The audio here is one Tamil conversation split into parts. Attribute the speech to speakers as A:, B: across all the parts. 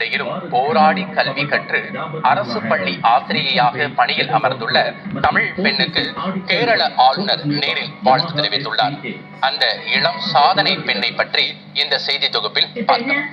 A: இடையிலும் போராடி கல்வி கற்று அரசு பள்ளி ஆசிரியையாக பணியில் அமர்ந்துள்ள தமிழ் பெண்ணுக்கு கேரள ஆளுநர் நேரில் வாழ்த்து தெரிவித்துள்ளார். அந்த இளம் சாதனை பெண்ணை பற்றி இந்த செய்தி தொகுப்பில் பார்த்தோம்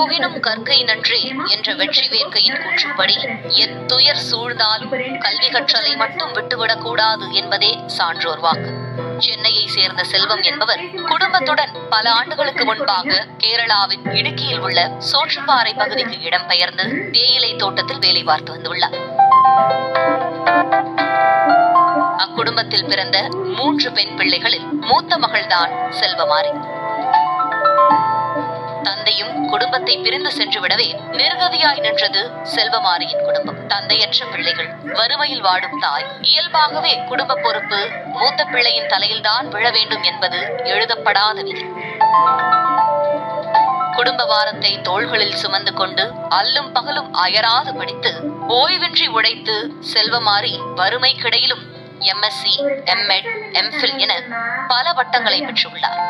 B: புகினும் கற்கை நன்றி என்ற வெற்றி வேர்க்கையின் கூற்றுப்படி எத்துயர் சூழ்ந்தாலும் கல்வி கற்றலை மட்டும் விட்டுவிடக் கூடாது என்பதே சான்றோர் வாக்கு. சென்னையை சேர்ந்த செல்வம் என்பவர் குடும்பத்துடன் பல ஆண்டுகளுக்கு முன்பாக கேரளாவின் இடுக்கியில் உள்ள சோற்றுப்பாறை பகுதிக்கு இடம்பெயர்ந்து தேயிலை தோட்டத்தில் வேலை பார்த்து வந்துள்ளார். அக்குடும்பத்தில் பிறந்த மூன்று பெண் பிள்ளைகளில் மூத்த மகள்தான் செல்வமாரி. தந்தையும் குடும்பத்தை பிரிந்து சென்று விடவே நிர்கதியாய் நின்றது செல்வமாரியின் குடும்பம். தந்தையற்ற பிள்ளைகள் வறுமையில் வாடும் தாய். இயல்பாகவே குடும்ப பொறுப்பு மூத்த பிள்ளையின் தலையில்தான் விழ வேண்டும் என்பது எழுதப்படாத விதி. குடும்ப வாரத்தை தோள்களில் சுமந்து கொண்டு அல்லும் பகலும் அயராது படித்து ஓய்வின்றி உழைத்து வறுமை வறுமைக்கிடையிலும் எம்எஸ்சி எம்எட் எம்ஃபில் என பல வட்டங்களை பெற்றுள்ளார்.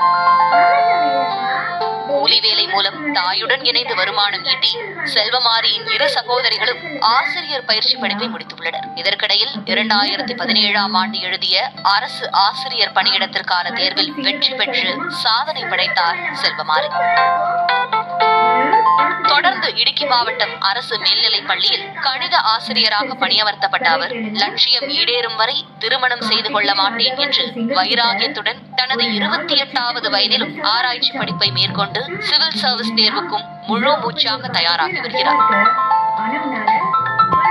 B: கூலி வேலை மூலம் தாயுடன் இணைந்து வருமானம் ஈட்டி செல்வமாரியின் இரு சகோதரிகளும் ஆசிரியர் பயிற்சி படிப்பை முடித்துள்ளனர். இதற்கிடையில் இரண்டாயிரத்தி பதினேழாம் ஆண்டு எழுதிய அரசு ஆசிரியர் பணியிடத்திற்கான தேர்வில் வெற்றி பெற்று சாதனை படைத்தார் செல்வமாரி. இடுக்கி மாவட்டம் அரசு மேல்நிலைப் பள்ளியில் கணித ஆசிரியராக பணியமர்த்தப்பட்ட அவர் லட்சியம் ஈடேறும் வரை திருமணம் செய்து கொள்ள மாட்டேன் என்று வைராகியத்துடன் தனது இருபத்தி எட்டாவது வயதிலும் ஆராய்ச்சி படிப்பை மேற்கொண்டு சிவில் சர்வீஸ் தேர்வுக்கும் முழு மூச்சாக தயாராகி வருகிறார்.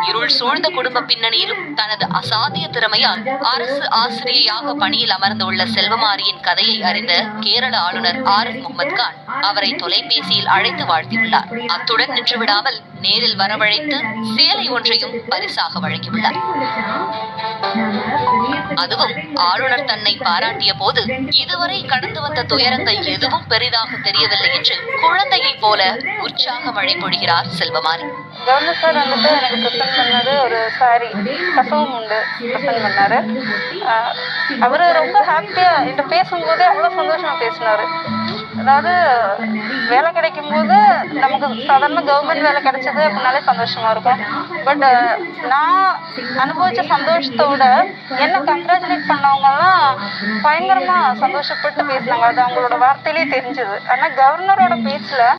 B: இருள் சூழ்ந்த குடும்ப பின்னணியிலும் தனது அசாத்திய திறமையால் அரசு ஆசிரியையாக பணியில் அமர்ந்துள்ள செல்வமாரியின் கதையை அறிந்த கேரள ஆளுநர் ஆரிஃப் முகமது கான் அவரை தொலைபேசியில் அழைத்து வாழ்த்தியுள்ளார். அத்துடன் நின்றுவிடாமல் நேரில் வரவழைத்து சேலை ஒன்றையும் பரிசாக வழங்கியுள்ளார். அதுவும் ஆளுநர் தன்னை பாராட்டிய போது இதுவரை கடந்து வந்த துயரங்கள் எதுவும் பெரிதாக தெரியவில்லை என்று குழந்தையை போல உற்சாக மழை பொழிகிறார் செல்வமாரி.
C: கவர்னர் சார் வந்துட்டு எனக்கு ப்ரெசென்ட் பண்ணது ஒரு சாரி கசவும் உண்டு ப்ரெசென்ட் பண்ணாரு. ஆஹ் அவரு ரொம்ப ஹாப்பியா என்கிட்ட பேசும்போதே அவ்வளோ சந்தோஷமா பேசினாரு. அதாவது வேலை கிடைக்கும் போது நமக்கு சாதாரண கவர்மெண்ட் வேலை கிடைச்சது அப்படின்னாலே சந்தோஷமா இருக்கும். பட் நான் அனுபவிச்ச சந்தோஷத்தை விட என்ன கங்க்ராச்சுலேட் பண்ணவங்கலாம் பயங்கரமா சந்தோஷப்பட்டு பேசினாங்க. அது அவங்களோட வார்த்தையிலே தெரிஞ்சது. ஆனா கவர்னரோட பேச்சுல